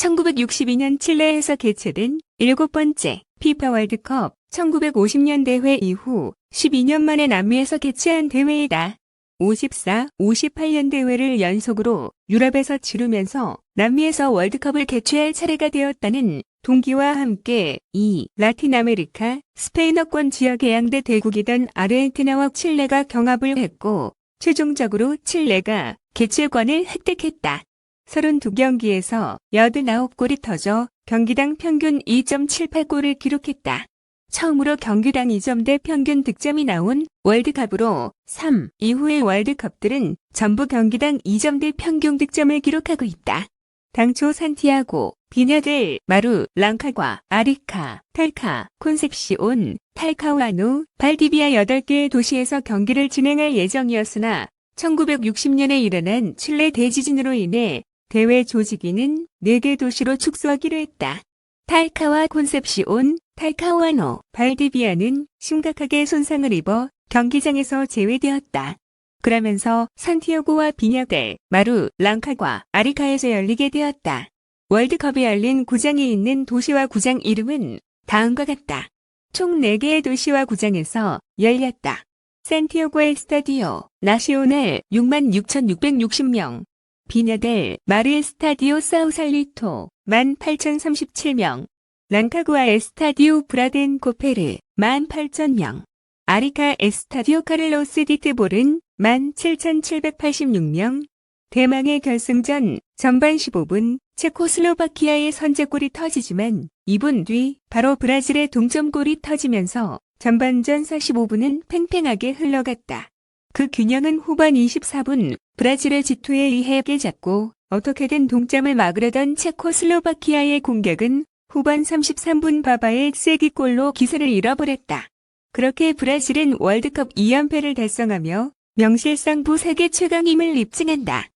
1962년 칠레에서 개최된 일곱 번째 피파 월드컵 1950년 대회 이후 12년 만에 남미에서 개최한 대회이다. 54, 58년 대회를 연속으로 유럽에서 치르면서 남미에서 월드컵을 개최할 차례가 되었다는 동기와 함께 이 라틴 아메리카 스페인어권 지역의 양대 대국이던 아르헨티나와 칠레가 경합을 했고 최종적으로 칠레가 개최권을 획득했다. 32경기에서 89골이 터져 경기당 평균 2.78골을 기록했다. 처음으로 경기당 2점 대 평균 득점이 나온 월드컵으로 3 이후의 월드컵들은 전부 경기당 2점 대 평균 득점을 기록하고 있다. 당초 산티아고, 비냐델, 마루, 랑카과, 아리카, 탈카, 콘셉시온, 탈카와노, 발디비아 8개의 도시에서 경기를 진행할 예정이었으나 1960년에 일어난 칠레 대지진으로 인해 대회 조직위는 4개 도시로 축소하기로 했다. 탈카와 콘셉시온, 탈카와노, 발디비아는 심각하게 손상을 입어 경기장에서 제외되었다. 그러면서 산티아고와 비냐델, 마루, 랑카과 아리카에서 열리게 되었다. 월드컵이 열린 구장이 있는 도시와 구장 이름은 다음과 같다. 총 4개의 도시와 구장에서 열렸다. 산티아고의 스타디오, 나시오넬 66,660명, 비냐델, 마르 스타디오 사우살리토 18,037명, 랑카구아 에스타디오 브라덴 코페르 18,000명, 아리카 에스타디오 카를로스 디트볼은 17,786명, 대망의 결승전 전반 15분 체코슬로바키아의 선제골이 터지지만 2분 뒤 바로 브라질의 동점골이 터지면서 전반전 45분은 팽팽하게 흘러갔다. 그 균형은 후반 24분 브라질의 지투에 의해 깨졌고 어떻게든 동점을 막으려던 체코슬로바키아의 공격은 후반 33분 바바의 쐐기골로 기세를 잃어버렸다. 그렇게 브라질은 월드컵 2연패를 달성하며 명실상부 세계 최강임을 입증한다.